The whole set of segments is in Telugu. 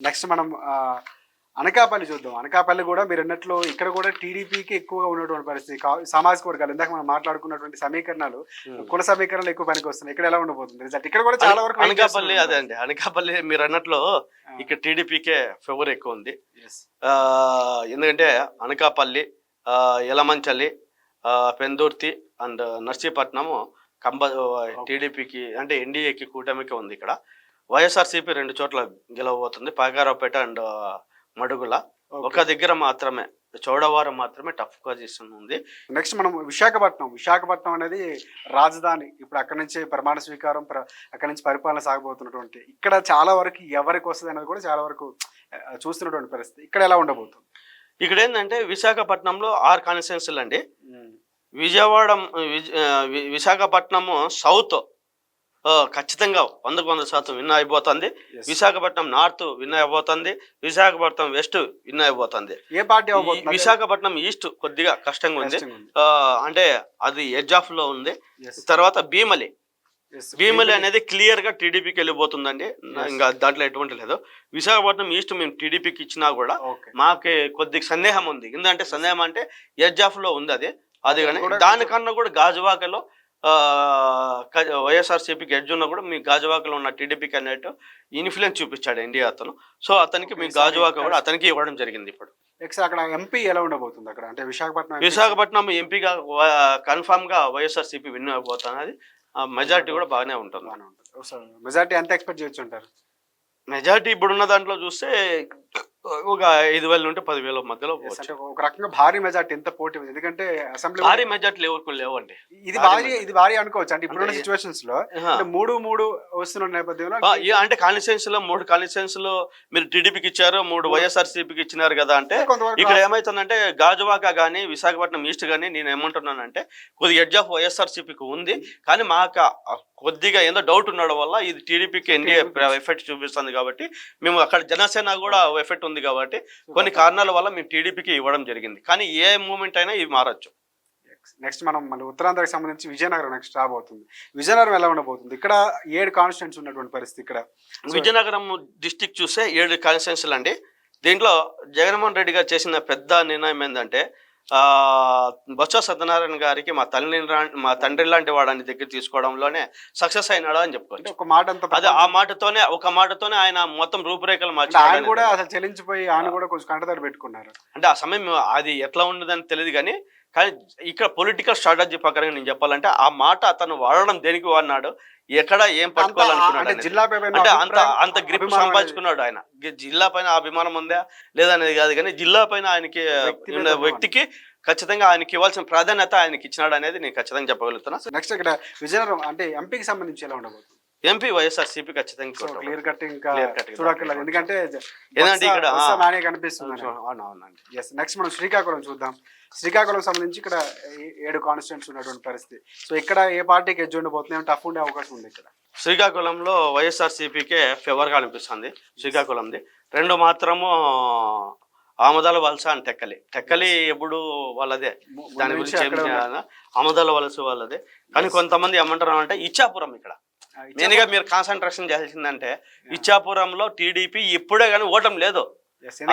నెక్స్ట్ మనం అనకాపల్లి చూద్దాం. అనకాపల్లి కూడా మీరు అన్నట్లు ఇక్కడ కూడా టీడీపీకి ఎక్కువగా ఉన్నటువంటి పరిస్థితి. సామాజిక వర్గాలు ఇందాక మనం మాట్లాడుకున్నటువంటి సమీకరణాలు కుల సమీకరణలు ఎక్కువ పనికి వస్తున్నాయి ఇక్కడ ఎలా ఉండబోతుంది? రిజల్ట్ ఇక్కడ కూడా చాలా వరకు అనకాపల్లి అదే అండి. అనకాపల్లి మీరు అన్నట్లు ఇక్కడ టీడీపీకే ఫేవర్ ఎక్కువ ఉంది. ఎందుకంటే అనకాపల్లి ఆ, పెందుర్తి అండ్ నర్సీపట్నము కంబ టీడీపీకి అంటే ఎన్డీఏకి కూటమికి ఉంది ఇక్కడ. వైఎస్ఆర్సీపీ రెండు చోట్ల గెలవబోతుంది పాగారావుపేట అండ్ మడుగుల. ఒక దగ్గర మాత్రమే చౌడవారం మాత్రమే టఫ్ పొజిషన్ ఉంది. నెక్స్ట్ మనం విశాఖపట్నం విశాఖపట్నం అనేది రాజధాని. ఇప్పుడు అక్కడ నుంచి ప్రమాణ స్వీకారం అక్కడ నుంచి పరిపాలన సాగబోతున్నటువంటి ఇక్కడ చాలా వరకు ఎవరికి వస్తుంది అనేది కూడా చాలా వరకు చూస్తున్నటువంటి పరిస్థితి. ఇక్కడ ఎలా ఉండబోతుంది? ఇక్కడ ఏంటంటే విశాఖపట్నంలో ఆరు కాన్స్టిట్యున్సీలు అండి. విజయవాడ విశాఖపట్నము సౌత్ ఖచ్చితంగా వందకు వంద శాతం విన్ అయిపోతుంది. విశాఖపట్నం నార్త్ విన్ అయిపోతుంది. విశాఖపట్నం వెస్ట్ విన్ అయిపోతుంది. ఏ పార్టీ విశాఖపట్నం ఈస్ట్ కొద్దిగా కష్టంగా ఉంది. అంటే అది ఎడ్జ్ ఆఫ్లో ఉంది. తర్వాత భీమలి. భీమలి అనేది క్లియర్గా టీడీపీకి వెళ్ళిపోతుందండి. ఇంకా దాంట్లో ఎటువంటి లేదు. విశాఖపట్నం ఈస్ట్ మేము టీడీపీకి ఇచ్చినా కూడా మాకు కొద్దిగా సందేహం ఉంది. ఎందుకంటే సందేహం అంటే ఎడ్జ్ ఆఫ్లో ఉంది అది. అది కానీ దానికన్నా కూడా గాజువాకలో వైఎస్ఆర్సీపీకి ఎడ్జ్ ఉన్నా కూడా మీ గాజువాకలో ఉన్న టీడీపీ క్యాండిడేట్ ఇన్ఫ్లుయెన్స్ చూపించాడు ఇండియా అతను. సో అతనికి మీ గాజువాక. కూడా అతనికి ఇవ్వడం జరిగింది ఇప్పుడు. నెక్స్ట్ అక్కడ ఎంపీ ఎలా ఉండబోతుంది అక్కడ? అంటే విశాఖపట్నం? విశాఖపట్నం ఎంపీగా కన్ఫామ్గా వైఎస్ఆర్సీపీ విన్ అయిపోతున్నది. మెజారిటీ కూడా బాగానే ఉంటుంది. బాగానే ఉంటుంది. మెజార్టీ ఎంత ఎక్స్పెక్ట్ చేయొచ్చు అంటారు? మెజారిటీ ఇప్పుడున్న దాంట్లో చూస్తే ఒక ఐదు వేల నుండి పదివేల మధ్యలో అంటే ఒక రకంగా భారీ మెజార్టీ ఎంత పోటీ ఉంది? ఎందుకంటే అసెంబ్లీ భారీ మెజార్టీలు ఎవరికి లేవండి. ఇది భారీ ఇది భారీ అనుకోవచ్చు. అంటే ఇప్పుడున్న సిచ్యువేషన్స్లో మూడు మూడు వస్తున్న నేపథ్యంలో అంటే కాన్స్టిట్యూన్స్లో మూడు కాన్స్టిట్యూన్స్లో మీరు టీడీపీకి ఇచ్చారు మూడు వైఎస్ఆర్సీపీకి ఇచ్చినారు కదా అంటే ఇక్కడ ఏమైతుందంటే గాజువాక కానీ విశాఖపట్నం ఈస్ట్ కానీ నేను ఏమంటున్నానంటే కొద్దిగా ఎడ్జ్ ఆఫ్ వైఎస్ఆర్సీపీకి ఉంది. కానీ మాకు కొద్దిగా ఏదో డౌట్ ఉండడం వల్ల ఇది టీడీపీకి ఎన్డీఏ ఎఫెక్ట్ చూపిస్తుంది కాబట్టి మేము అక్కడ జనసేన కూడా ఎఫెక్ట్ ఉంది కాబట్టి కొన్ని కారణాల వల్ల మేము టీడీపీకి ఇవ్వడం జరిగింది. కానీ ఏ మూమెంట్ అయినా ఇవి మారచ్చు. నెక్స్ట్ మనం మళ్ళీ ఉత్తరాంధ్రకు సంబంధించి విజయనగరం నెక్స్ట్ రాబోతుంది. విజయనగరం ఎలా ఉండబోతుంది? ఇక్కడ ఏడు కాన్స్టిట్యూన్స్ ఉన్నటువంటి పరిస్థితి ఇక్కడ. విజయనగరం డిస్టిక్ చూస్తే ఏడు కాన్స్టిట్యున్సీలు అండి దీంట్లో జగన్మోహన్ రెడ్డి గారు చేసిన పెద్ద నిర్ణయం ఏంటంటే బొత్స సత్యనారాయణ గారికి మా తల్లి మా తండ్రి లాంటి వాడని దగ్గర తీసుకోవడంలోనే సక్సెస్ అయినాడు అని చెప్పుకోవచ్చు. ఒక మాట అంత అదే ఆ మాటతోనే ఒక మాటతోనే ఆయన మొత్తం రూపురేఖలు అంటే ఆయన కూడా అసలు చెల్లించిపోయి ఆయన కూడా కొంచెం కంటదారు పెట్టుకున్నారు. అంటే ఆ సమయం అది ఎట్లా ఉండదని తెలియదు కానీ కానీ ఇక్కడ పొలిటికల్ స్ట్రాటజీ ప్రకారం నేను చెప్పాలంటే ఆ మాట అతను వాడడం దేనికి వాడినాడు? ఎక్కడ ఏం పట్టుకోవాలనుకున్నాడు. జిల్లా అంటే అంత అంత గ్రిప్ సంపాదించుకున్నాడు ఆయన. జిల్లా పైన అభిమానం ఉందా? లేదనేది కాదు కానీ జిల్లా పైన ఆయనకి. వ్యక్తికి ఖచ్చితంగా ఆయనకి ఇవ్వాల్సిన ప్రాధాన్యత ఆయనకి ఇచ్చినాడు అనేది నేను ఖచ్చితంగా చెప్పగలుగుతున్నా. నెక్స్ట్ ఇక్కడ విజయనగరం అంటే ఎంపీకి సంబంధించి ఎలా ఉండబోతుంది? ఎంపీ వైఎస్ఆర్సీపీ ఖచ్చితంగా సో కొట్టడం. క్లియర్ కట్ ఇంకా గా చూడక్కర్లేదు. ఎందుకంటే ఇక్కడ, కనిపిస్తుంది. అవును, అవునండి. ఎస్ నెక్స్ట్ మనం శ్రీకాకుళం చూద్దాం. శ్రీకాకుళం సంబంధించి ఇక్కడ ఏడు కాన్స్టిట్యూన్స్ ఉన్నటువంటి పరిస్థితి. సో ఇక్కడ ఏ పార్టీకి ఎడ్జ్ ఉండబోతుంది టఫ్ ఉండే అవకాశం ఉంది ఇక్కడ? శ్రీకాకుళంలో వైఎస్ఆర్సీపీకే ఫేవర్గా అనిపిస్తుంది. శ్రీకాకుళంది. రెండు మాత్రము ఆమదాల వలస అని టెక్కలి టెక్కలి ఎప్పుడు వాళ్ళదే. దాని గురించి ఏం ఆమదాల వలస వాళ్ళదే. కానీ కొంతమంది ఏమంటారు అంటే ఇచ్చాపురం ఇక్కడ. మెయిన్గా మీరు కాన్సన్ట్రేషన్ చేయాల్సిందంటే ఇచ్చాపురంలో టీడీపీ ఇప్పుడే కానీ ఓటం లేదు.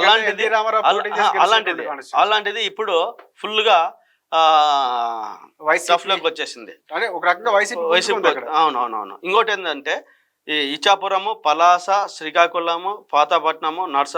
అలాంటిది అలాంటిది. అలాంటిది ఇప్పుడు ఫుల్గా వైసీపీ టఫ్లోకి వచ్చేసింది. అంటే ఒక రకంగా వైసీపీ అవునవునవును. ఇంకోటి ఏంటంటే ఈ ఇచ్చాపురము పలాస శ్రీకాకుళము పాతపట్నము నర్స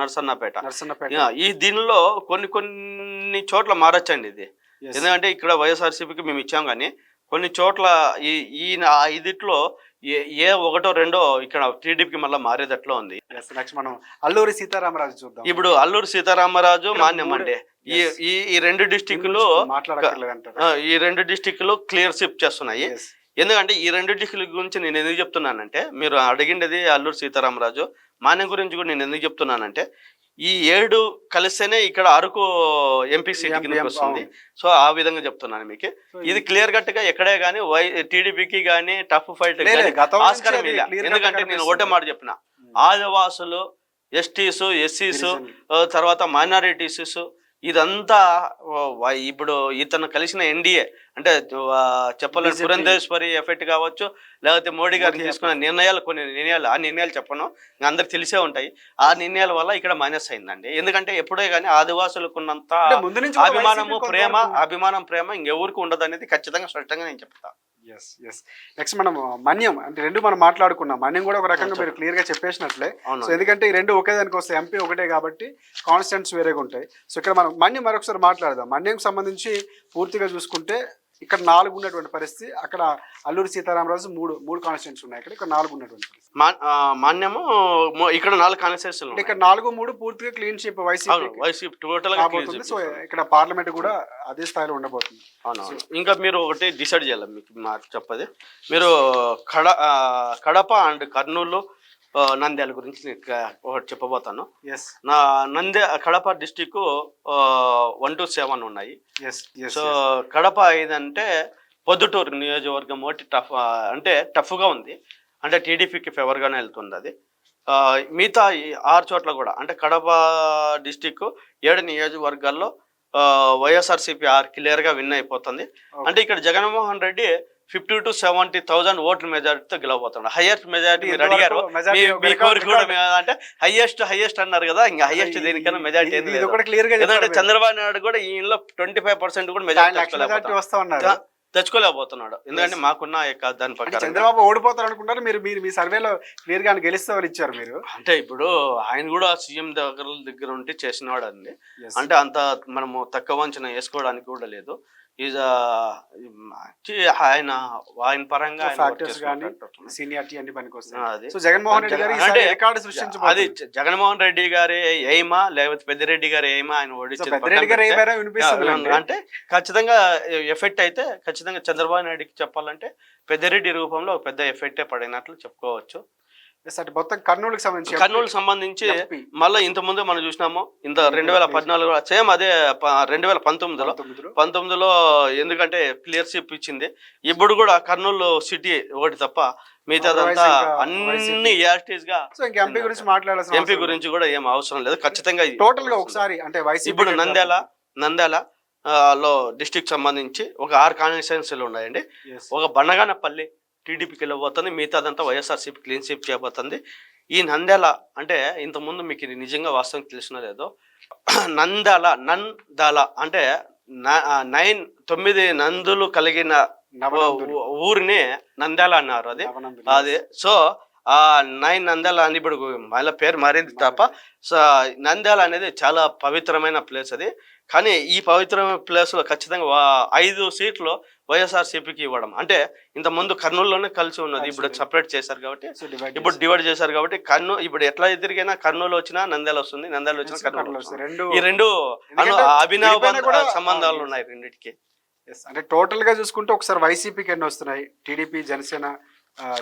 నర్సన్నపేట. నర్సన్నపేట. ఈ దీనిలో కొన్ని కొన్ని చోట్ల మారచ్చండి ఇది. ఎందుకంటే ఇక్కడ వైఎస్ఆర్సీపీకి మేము ఇచ్చాం కానీ కొన్ని చోట్ల ఈ ఈ ఆ ఐదిట్లో ఏ ఏ ఒకటో రెండో ఇక్కడ టీడీపీకి మళ్ళీ మారేదట్లో ఉంది. నెక్స్ట్ మనం అల్లూరి సీతారామరాజు చూద్దాం. ఇప్పుడు అల్లూరు సీతారామరాజు ఇక్కడ మాన్యం మూడు- అండి ఈ. ఈ రెండు డిస్టిక్లు ఈ రెండు డిస్టిక్లు క్లియర్ షిప్ చేస్తున్నాయి. ఎందుకంటే ఈ రెండు డిస్టిక్ల గురించి నేను ఎందుకు చెప్తున్నానంటే మీరు అడిగిండేది అల్లూరు సీతారామరాజు. మాన్యం గురించి కూడా నేను ఎందుకు చెప్తున్నానంటే ఈ ఏడు కలిస్తేనే ఇక్కడ అరకు ఎంపీ సీట్ వస్తుంది. సో ఆ విధంగా చెప్తున్నాను మీకు. ఇది క్లియర్ కట్గా ఎక్కడే గానీ వై టీడీపీకి గానీ టఫ్ ఫైట్ ఆస్కారం ఎందుకంటే నేను ఒకటే మాట చెప్పిన. ఆదివాసులు ఎస్టీస్ ఎస్సీస్ తర్వాత మైనారిటీసు ఇదంతా ఇప్పుడు ఇతను కలిసిన ఎన్డీఏ అంటే BJP. పురంధేశ్వరి ఎఫెక్ట్ కావచ్చు లేకపోతే మోడీ గారు తీసుకున్న నిర్ణయాలు కొన్ని నిర్ణయాలు ఆ నిర్ణయాలు చెప్పను అందరికి తెలిసే ఉంటాయి. ఆ నిర్ణయాల వల్ల ఇక్కడ మైనస్ అయిందండి ఎందుకంటే ఎప్పుడే కానీ ఆదివాసులకు ఉన్నంత అభిమానము ప్రేమ అభిమానం ప్రేమ ఇంకెవరికి ఉండదు అనేది ఖచ్చితంగా స్పష్టంగా నేను చెప్తా. ఎస్ ఎస్ నెక్స్ట్ మనం మన్యం అంటే రెండు మనం మాట్లాడుకున్నాం. మన్యం కూడా ఒక రకంగా మీరు క్లియర్గా చెప్పేసినట్లే. సో ఎందుకంటే ఈ రెండు ఒకే దానికి వస్తాయి ఎంపీ ఒకటే కాబట్టి కాన్స్టెంట్స్ వేరేగా ఉంటాయి సో ఇక్కడ మనం మన్యం మరొకసారి మాట్లాడదాం. మన్యంకి సంబంధించి పూర్తిగా చూసుకుంటే ఇక్కడ నాలుగు ఉన్నటువంటి పరిస్థితి. అక్కడ అల్లూరి సీతారామరాజు మూడు మూడు కాన్స్టెంట్స్ ఉన్నాయి. ఇక్కడ ఇక్కడ నాలుగు ఉన్నటువంటి మాన్యము ఇక్కడ నాలుగు కాన్స్టిట్యూన్సీలు అంటే ఇక్కడ నాలుగు మూడు పూర్తిగా క్లీన్ షిప్ అవును వైసీపీ టోటల్గా కాబోతుంది సో ఇక్కడ పార్లమెంట్ కూడా అదే స్థాయిలో ఉండబోతుంది. అవునవును ఇంకా మీరు ఒకటి డిసైడ్ చేయాలి మీకు చెప్పది. మీరు కడ కడప అండ్ కర్నూలు నంద్యాల గురించి నేను ఒకటి చెప్పబోతాను. ఎస్ నా నంద్య Kadapa district one two seven ఉన్నాయి. ఎస్ ఎస్ సో కడప ఏదంటే పొద్దుటూరు నియోజకవర్గం ఒకటి టఫ్ అంటే టఫ్గా ఉంది. అంటే టీడీపీకి ఫేవర్గానే వెళ్తుంది అది. మిగతా ఆరు చోట్ల కూడా అంటే కడప డిస్టిక్ ఏడు నియోజకవర్గాల్లో వైఎస్ఆర్సీపీ ఆర్ క్లియర్గా విన్ అయిపోతుంది. అంటే ఇక్కడ Jaganmohan Reddy fifty two seventy thousand ఓట్ల మెజారిటీతో గెలవబోతున్నాడు. హైయెస్ట్ మెజారిటీ మీరు అడిగారు. మీ- కోరిక కూడా అంటే హైయెస్ట్ హైయెస్ట్ అన్నారు కదా ఇంకా హైయెస్ట్ దేనికైనా మెజారిటీ ఏం ఇది లేదు. ఒకటి క్లియర్గా ఎందుకంటే చంద్రబాబు నాయుడు కూడా ఈయనలో ట్వంటీ ఫైవ్ పర్సెంట్ కూడా మెజారిటీ వస్తా తెచ్చుకోలేకపోతున్నాడు. ఎందుకంటే మాకున్న యొక్క దాని ప్రకారం చంద్రబాబు ఓడిపోతారు అనుకుంటారు. మీరు మీరు మీ సర్వేలో క్లియర్గా ఆయన గెలుస్తామని ఇచ్చారు మీరు. అంటే ఇప్పుడు ఆయన కూడా సీఎం దగ్గర దగ్గర ఉండి చేసినవాడు అండి. అంటే అంత మనము తక్కువ అంచనా వేసుకోవడానికి కూడా లేదు. ఈజ్ ఆయన ఆయన పరంగా ఆయన work ఫ్యాక్టర్స్ కానీ. సీనియారిటీ అన్ని పనికి ఆ, వస్తాయి అది. సో జగన్మోహన్ రెడ్డి గారు అంటే అది జగన్మోహన్ రెడ్డి గారి ఎయిమా లేకపోతే పెద్దిరెడ్డి గారి ఎయిమా ఆయన సో ఓడించింది పెద్దిరెడ్డి గారు వినిపిస్తుంది అంటే ఖచ్చితంగా ఎఫెక్ట్ అయితే ఖచ్చితంగా చంద్రబాబు నాయుడుకి చెప్పాలంటే పెద్దిరెడ్డి రూపంలో ఒక పెద్ద ఎఫెక్టే పడినట్లు చెప్పుకోవచ్చు అంటే మొత్తం కర్నూలుకి సంబంధించి కర్నూలు సంబంధించి. మళ్ళీ ఇంత ముందు మనం చూసినాము. ఇంత రెండు వేల పద్నాలుగు సేమ్ అదే రెండు వేల పంతొమ్మిదిలో. పంతొమ్మిదిలో. ఎందుకంటే క్లియర్ షిప్ ఇచ్చింది. ఇప్పుడు కూడా కర్నూలు సిటీ ఒకటి తప్ప మిగతాదంతా అన్ని గా. సో ఇంకా ఎంపీ గురించి మాట్లాడాల్సిన ఎంపీ గురించి కూడా ఏం అవసరం లేదు. ఖచ్చితంగా టోటల్గా ఒకసారి అంటే ఇప్పుడు నంద్యాల నంద్యాల లో డిస్టిక్ సంబంధించి ఒక ఆరు కాన్స్టిట్యున్సీలు ఉన్నాయండి. ఒక బండగానపల్లి టీడీపీకి వెళ్ళబోతుంది మిగతాదంతా వైఎస్ఆర్సీపీ క్లీన్ షిప్ చేయబోతుంది. ఈ నంద్యాల అంటే ఇంతకుముందు మీకు ఇది నిజంగా వాస్తవం తెలిసిన లేదో నంద్యాల నందాల అంటే నైన్ తొమ్మిది నందులు కలిగిన ఊరిని నంద్యాల అన్నారు అది. అది సో నైన్ నంద్యాల అని ఇప్పుడు మళ్ళీ పేరు మారింది తప్ప సో నంద్యాల అనేది చాలా పవిత్రమైన ప్లేస్ అది. కానీ ఈ పవిత్రమైన ప్లేస్లో ఖచ్చితంగా ఐదు సీట్లు వైఎస్ఆర్సీపీకి ఇవ్వడం. అంటే ఇంత ముందు కర్నూలులోనే కలిసి ఉన్నది ఇప్పుడు సపరేట్ చేశారు కాబట్టి. ఇప్పుడు. డివైడ్ చేశారు కాబట్టి కర్నూలు ఇప్పుడు ఎట్లా ఎదిరిగైనా కర్నూలు వచ్చినా నంద్యాల వస్తుంది నంద్యాల వచ్చినా కర్నూలు ఈ రెండు అభినవ సంబంధాలు ఉన్నాయి రెండింటికి. అంటే టోటల్గా చూసుకుంటే ఒకసారి వైసీపీకి ఎన్ని వస్తున్నాయి? TDP Janasena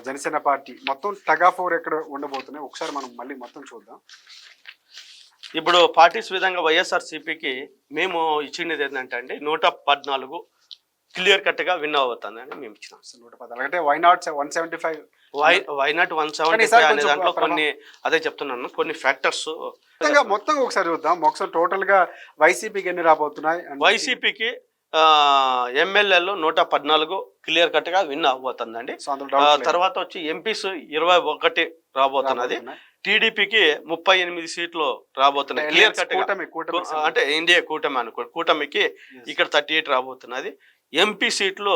Janasena party. మొత్తం టగా ఫోర్ ఎక్కడ ఉండబోతున్నాయి? ఒకసారి మనం మళ్ళీ మొత్తం చూద్దాం. ఇప్పుడు పార్టీస్ విధంగా వైఎస్ఆర్సీపీకి మేము ఇచ్చినది ఏంటంటే అండి నూట పద్నాలుగు క్లియర్ కట్గా విన్ అవుతుందని మేము ఇచ్చినాం. నూట పద్నాలుగు అంటే why not one seventy five why why not one seventy ఈసారి అనే దాంట్లో కొన్ని అదే చెప్తున్నాను కొన్ని ఫ్యాక్టర్స్ మొత్తం ఒకసారి చూద్దాం. ఒకసారి టోటల్గా వైసీపీకి ఎన్ని రాబోతున్నాయి? వైసీపీకి ఎమ్మెల్యేలు నూట పద్నాలుగు క్లియర్ కట్గా విన్ అవబోతుందండి. తర్వాత వచ్చి ఎంపీస్ ఇరవై ఒకటి రాబోతున్నది. టీడీపీకి ముప్పై ఎనిమిది సీట్లు రాబోతున్నాయి. క్లియర్ కట్ అంటే ఇండియా కూటమి అనుకో కూటమికి ఇక్కడ థర్టీ ఎయిట్ రాబోతున్నది. ఎంపీ సీట్లు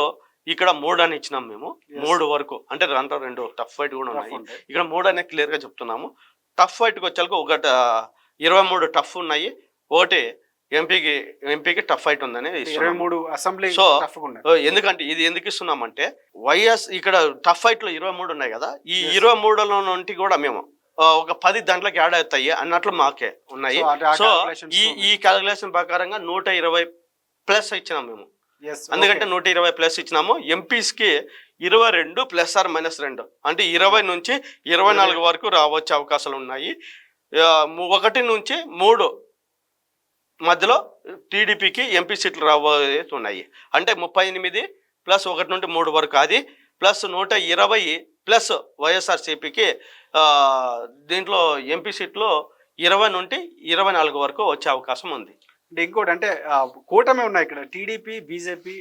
ఇక్కడ మూడు అని ఇచ్చినాం మేము. మూడు వరకు. అంటే దాంట్లో రెండు టఫ్ ఫైట్ కూడా ఉన్నాయి. ఇక్కడ మూడు అనేది క్లియర్గా చెప్తున్నాము. టఫ్ ఫైట్కి వచ్చాక ఒకటి ఇరవై మూడు టఫ్ ఉన్నాయి. ఒకటి ఎంపీకి ఎంపీకి టఫ్ ఫైట్ ఉందని ఇరవై. మూడు అసెంబ్లీ ఓ, ఎందుకంటే ఇది ఎందుకు ఇస్తున్నామంటే వైఎస్ ఇక్కడ టఫ్ ఫైట్లో ఇరవై మూడు ఉన్నాయి కదా ఈ. ఇరవై మూడులో నుండి కూడా మేము ఒక పది దాంట్లోకి యాడ్ అవుతాయి అన్నట్లు మాకే ఉన్నాయి సో ఈ. ఈ క్యాలిక్యులేషన్ ప్రకారంగా నూట ఇరవై ప్లస్ ఇచ్చినాం మేము ఎందుకంటే. నూట ఇరవై ప్లస్ ఇచ్చినాము ఎంపీస్కి ఇరవై రెండు ప్లస్ ఆర్ మైనస్ రెండు అంటే ఇరవై నుంచి ఇరవై నాలుగు వరకు రావచ్చే అవకాశాలు ఉన్నాయి ఒకటి నుంచి మూడు మధ్యలో టీడీపీకి ఎంపీ సీట్లు రాబోతున్నాయి. అంటే ముప్పై ఎనిమిది ప్లస్ ఒకటి నుండి మూడు వరకు అది ప్లస్ నూట ఇరవై ప్లస్ వైఎస్ఆర్సీపీకి దీంట్లో ఎంపీ సీట్లు ఇరవై నుండి ఇరవై నాలుగు వరకు వచ్చే అవకాశం ఉంది. అంటే ఇంకోటి అంటే కూటమి ఉన్నాయి ఇక్కడ. TDP BJP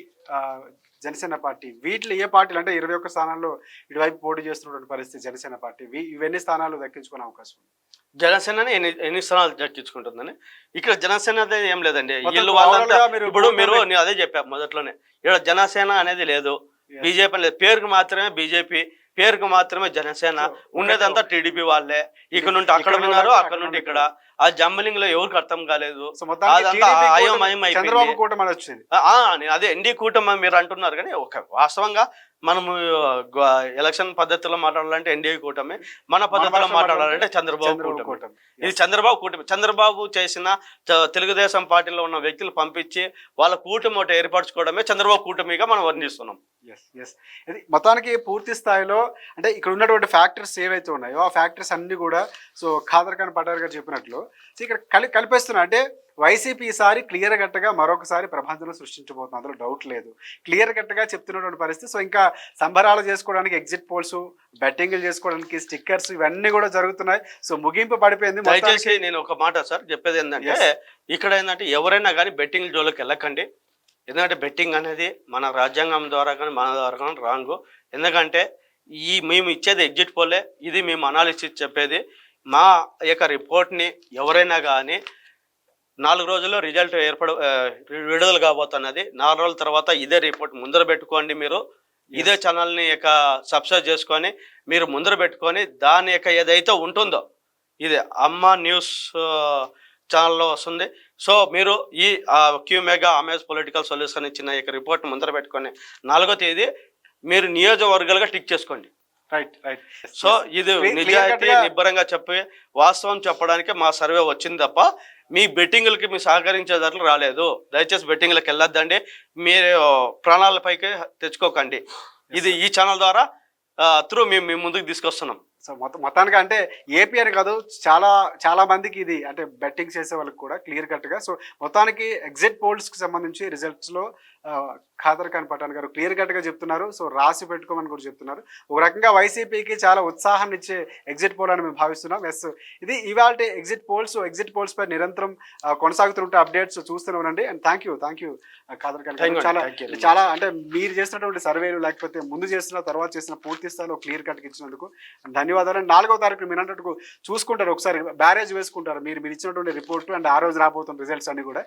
Janasena party. వీటిలో ఏ పార్టీలు అంటే ఇరవై ఒక్క స్థానాల్లో ఇటువైపు పోటీ చేస్తున్నటువంటి పరిస్థితి జనసేన పార్టీ. ఇవన్నీ స్థానాలు దక్కించుకునే అవకాశం ఉంది. జనసేన ఎన్ని ఎన్ని స్థానాలు దక్కించుకుంటుందని. ఇక్కడ జనసేన అనేది ఏం లేదండి. వీళ్ళు వాళ్ళంతా ఇప్పుడు మీరు నేను అదే చెప్పా మొదట్లోనే. ఇక్కడ జనసేన అనేది లేదు. బీజేపీ లేదు. పేరుకు మాత్రమే బీజేపీ పేరుకు మాత్రమే జనసేన ఉండేదంతా టీడీపీ వాళ్ళే. ఇక్కడ నుండి అక్కడ నుండి అక్కడ నుండి ఇక్కడ. ఆ జంబలింగ్లో ఎవరికి అర్థం కాలేదు. అయోమయం. చంద్రబాబు కూటమి వచ్చింది. అదే ఎన్డీ కూటమి మీరు అంటున్నారు కానీ ఒక వాస్తవంగా మనము ఎలక్షన్ పద్ధతిలో మాట్లాడాలంటే ఎన్డీఏ కూటమి. మన పద్ధతిలో మాట్లాడాలంటే చంద్రబాబు కూటమి. ఇది చంద్రబాబు కూటమి. చంద్రబాబు చేసిన తెలుగుదేశం పార్టీలో ఉన్న వ్యక్తులు పంపించి వాళ్ళ కూటమి ఒకటి ఏర్పరచుకోవడమే చంద్రబాబు కూటమిగా మనం వర్ణిస్తున్నాం. ఎస్ ఎస్ ఇది మొత్తానికి పూర్తి స్థాయిలో అంటే ఇక్కడ ఉన్నటువంటి ఫ్యాక్టర్స్ ఏవైతే ఉన్నాయో ఆ ఫ్యాక్టర్స్ అన్ని కూడా సో ఖాదర్ ఖాన్ పటార్ గారు చెప్పినట్లు సో ఇక్కడ కలి కలిపేస్తున్నా అంటే వైసీపీ ఈసారి క్లియర్ కట్టగా మరొకసారి ప్రభంజనం సృష్టించబోతుంది. అందులో డౌట్ లేదు. క్లియర్ కట్టగా చెప్తున్నటువంటి పరిస్థితి. సో ఇంకా సంబరాలు చేసుకోవడానికి ఎగ్జిట్ పోల్స్ బెట్టింగ్లు చేసుకోవడానికి స్టిక్కర్స్ ఇవన్నీ కూడా జరుగుతున్నాయి. సో ముగింపు పడిపోయింది దయచేసి నేను ఒక మాట సార్ చెప్పేది ఏంటంటే. ఇక్కడ ఏంటంటే ఎవరైనా కానీ బెట్టింగ్ జోలికి వెళ్ళకండి. ఎందుకంటే బెట్టింగ్ అనేది మన రాజ్యాంగం ద్వారా కానీ మన ద్వారా కానీ రాంగ్ ఎందుకంటే ఈ మేము ఇచ్చేది ఎగ్జిట్ పోలే ఇది మేము అనాలిసిస్ చెప్పేది. మా యొక్క రిపోర్ట్ని ఎవరైనా కానీ నాలుగు రోజుల్లో రిజల్ట్ ఏర్పడ విడుదల కాబోతున్నది. నాలుగు రోజుల తర్వాత ఇదే రిపోర్ట్ ముందర పెట్టుకోండి మీరు. ఇదే ఛానల్ని యొక్క సబ్స్క్రైబ్ చేసుకొని మీరు ముందర పెట్టుకొని దాని యొక్క ఏదైతే ఉంటుందో ఇది అమ్మ న్యూస్ ఛానల్లో వస్తుంది. సో మీరు ఈ Q mega amaze political solution ఇచ్చిన యొక్క రిపోర్ట్ ముందర పెట్టుకొని నాలుగో తేదీ మీరు నియోజకవర్గాలుగా టిక్ చేసుకోండి. రైట్ రైట్ సో ఇది నిజాయితీ నిబ్బరంగా చెప్పి వాస్తవం చెప్పడానికి మా సర్వే వచ్చింది తప్ప మీ బెట్టింగ్లకి మీ సహకరించేదాట్లు రాలేదు. దయచేసి బెట్టింగ్లకు వెళ్ళొద్దండి. మీరు ప్రాణాలపైకి తెచ్చుకోకండి. ఇది ఈ ఛానల్ ద్వారా త్రూ మేము మీ ముందుకు తీసుకొస్తున్నాం. సో మొత్తం మొత్తానికి అంటే ఏపీ అని కాదు చాలా చాలా మందికి ఇది అంటే బెట్టింగ్ చేసే వాళ్ళకి కూడా క్లియర్ కట్గా. సో మొత్తానికి ఎగ్జిట్ పోల్స్కి సంబంధించి రిజల్ట్స్లో ఖాదర్ ఖాన్ పఠాన్ గారు క్లియర్ కట్గా చెప్తున్నారు. సో రాసి పెట్టుకోమని కూడా చెప్తున్నారు. ఒక రకంగా వైసీపీకి చాలా ఉత్సాహాన్ని ఇచ్చే ఎగ్జిట్ పోల్ అని మేము భావిస్తున్నాం. ఎస్ ఇది ఇవాళ ఎగ్జిట్ పోల్స్ ఎగ్జిట్ పోల్స్ పై నిరంతరం కొనసాగుతుంటే అప్డేట్స్ చూస్తూనే ఉండండి. And thank you thank you Khader Khan గారు. చాలా. చాలా అంటే మీరు చేసినటువంటి సర్వేలు లేకపోతే ముందు చేసిన తర్వాత చేసిన పూర్తి స్థాయిలో క్లియర్ కట్గా ఇచ్చినందుకు ధన్యవాదాలు. అండ్ నాలుగో తారీఖు మీరు అన్నట్టు చూసుకుంటారు. ఒకసారి బ్యారేజ్ వేసుకుంటారు. మీరు మీరు ఇచ్చినటువంటి రిపోర్ట్ అండ్ ఆ రోజు రాబోతున్న రిజల్ట్స్ అన్ని కూడా.